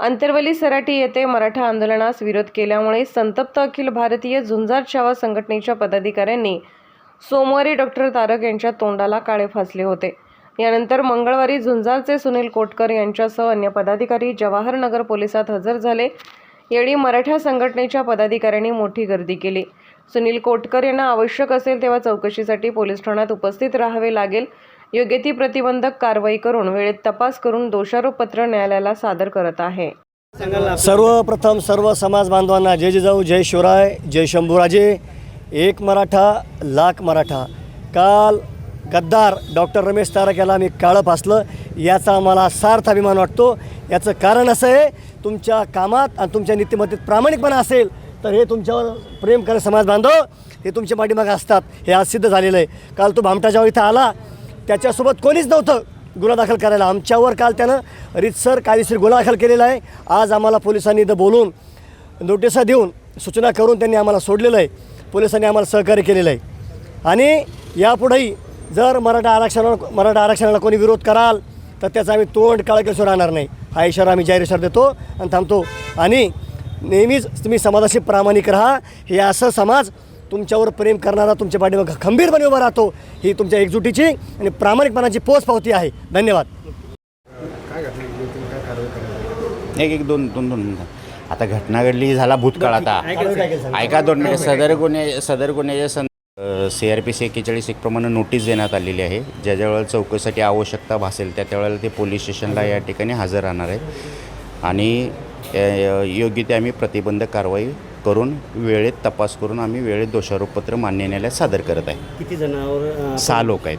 अंतरवली सराटी येथे मराठा आंदोलनास विरोध केल्यामुळे संतप्त अखिल भारतीय झुंजार छावा संघटनेच्या पदाधिकाऱ्यांनी सोमवारी डॉक्टर तारक यांच्या तोंडाला काळे फासले होते. यानंतर मंगळवारी झुंजारचे सुनील कोटकर यांच्यासह अन्य पदाधिकारी जवाहरनगर पोलिसात हजर झाले. यावेळी मराठा संघटनेच्या पदाधिकाऱ्यांनी मोठी गर्दी केली. सुनील कोटकर यांना आवश्यक असेल तेव्हा चौकशीसाठी पोलीस ठाण्यात उपस्थित राहावे लागेल. योग्य ती प्रतिबंधक कारवाई करून वेळेत तपास करून दोषारोपपत्र न्यायालयाला सादर करत आहे. सर्वप्रथम सर्व समाज बांधवांना जय जिजाऊ जय शिवराय जय शंभूराजे एक मराठा लाख मराठा. काल गद्दार डॉक्टर रमेश तारक याला आम्ही काळं फासलं. याचा आम्हाला सार्थ अभिमान वाटतो. याचं कारण असं आहे तुमच्या कामात आणि तुमच्या नीतिमत्तेत प्रामाणिकपणा असेल तर हे तुमच्यावर प्रेम करे समाज बांधव हे तुमच्या पाठीमागे असतात. हे आज सिद्ध झालेलं आहे. काल तो भामटाच्या इथं आला. त्याच्यासोबत कोणीच नव्हतं गुन्हा दाखल करायला. आमच्यावर काल त्यानं रितसर कायदेशीर गुन्हा दाखल केलेला आहे. आज आम्हाला पोलिसांनी इथं बोलून नोटिसा देऊन सूचना करून त्यांनी आम्हाला सोडलेलं आहे. पोलिसांनी आम्हाला सहकार्य केलेलं आहे. आणि यापुढेही जर मराठा आरक्षणाला मराठा आरक्षणाला कोणी विरोध कराल तर त्याचा आम्ही तोंड काळकेश्वर राहणार नाही. हा इशारा आम्ही जाहीर इशारा देतो आणि थांबतो. आणि नेहमीच तुम्ही समाजाशी प्रामाणिक राहा. हे असं समाज तुमच्यावर प्रेम करणारा तुमच्या पाठीमागं खंबीरपणे उभा राहतो. ही तुमच्या एकजुटीची आणि प्रामाणिकपणाची पोच पावती आहे. धन्यवाद. एक एक दोन दोन दोन मिनिटं. आता घटना घडली झाला भूतकाळ आता. ऐका दोन मिनिट. सदर गुन्हे सदर गुन्ह्याच्या सं सी आर पी सी एक्केचाळीस एक प्रमाणे नोटीस देण्यात आलेली आहे. ज्या ज्या वेळेला चौकशीसाठी आवश्यकता भासेल त्या त्यावेळेला ते पोलीस स्टेशनला या ठिकाणी हजर राहणार आहेत. आणि योग्य ते आम्ही प्रतिबंधक कारवाई करून वेळेत तपास करून आम्ही वेळेत दोषारोपपत्र मान्य न्यायालयात सादर करत आहे. किती जणांवर सहा लोक आहेत.